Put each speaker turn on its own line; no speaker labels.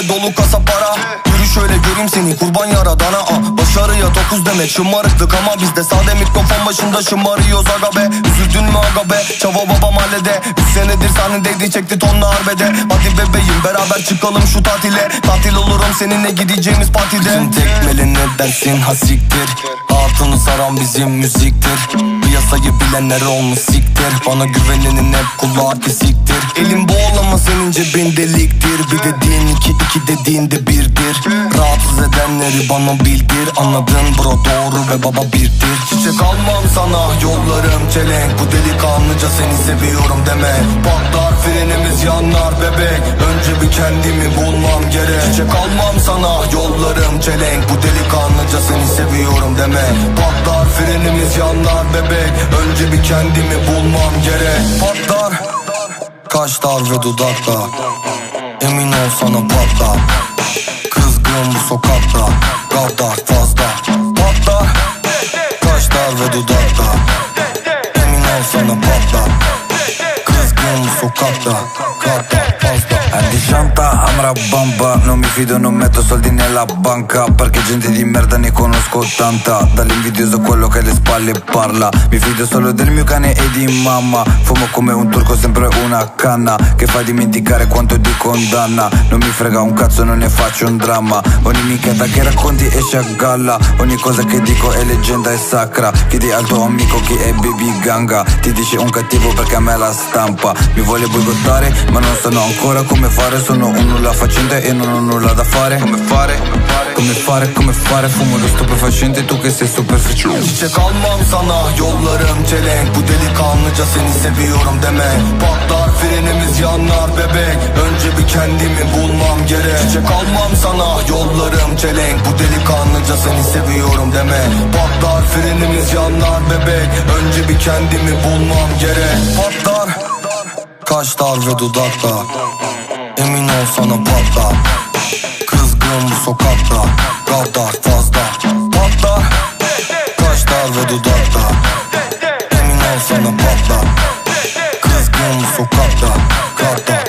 ve dolu kasa para. Yürü şöyle göreyim seni kurban yaradana ah. Başarıya dokuz demek şımarıklık ama bizde Sade mikrofon başında şımarıyoruz aga be. Üzüldün mü aga be? Çava baba mahallede. Üç senedir sahnedeydi çekti tonla harbede. Hadi bebeğim beraber çıkalım şu tatile. Tatil olurum seninle gideceğimiz partide. Bizim tekmeli ne dersin? Ha siktir. Hatunu saran bizim müziktir. Piyasayı bilenler olmuş siktir. Bana güvenenin hep kulağı kesiktir Elim bol ama senin cebin deliktir. Bir dediğin iki iki dediğin de birdir. Rahatsız edenleri bana bildir. Anladın bro doğru ve baba birdir. Çiçek almam sana yollarım çelenk. Bu delikanlıca seni seviyorum deme. Patlar frenimiz yanar bebek. Önce bir kendimi bulmam gerek. Çiçek almam sana yollarım çelenk. Bu delikanlıca seni seviyorum deme. Patlar frenimiz yanar bebek. Önce bir kendimi bulmam gerek Kaşlar ve dudakla. Emin ol sana patlar Kızgın bu sokakta. Gaddar fazla. Patlar Kaşlar ve dudakla. Emin ol sana patlar Kızgın bu sokakta. Gaddar fazla
Andy Shanta, Amra Bamba. Non mi fido, non metto soldi nella banca. Perché gente di merda ne conosco tanta. Dall'invidioso quello che alle spalle parla. Mi fido solo del mio cane e di mamma. Fumo come un turco, sempre una canna. Che fa dimenticare quanto di condanna. Non mi frega un cazzo, non ne faccio un dramma. Ogni minchiata che racconti esce a galla. Ogni cosa che dico è leggenda e sacra. Chiedi al tuo amico chi è Baby Ganga. Ti dice un cattivo perché a me la stampa. Mi vuole boicottare ma non sanno ancora come fare Sono un nulla facente e non ho nulla da fare Come fare? Come fare? Come fare? Fumo lo stupefacente tu che sei superficiale
Çiçek almam sana yollarım çelenk Bu delikanlıca seni seviyorum deme Patlar frenimiz yanar bebek Önce bir kendimi bulmam gerek Çiçek almam sana yollarım çelenk Bu delikanlıca seni seviyorum deme Patlar frenimiz yanar bebek Önce bir kendimi bulmam gerek Patlar Kaşlar ve dudakla Emin ol sana patlar Kızgın bu sokakta Radar fazla. Patlar Kaşlar ve dudakta. Emin ol sana patlar Kızgın bu sokakta Radar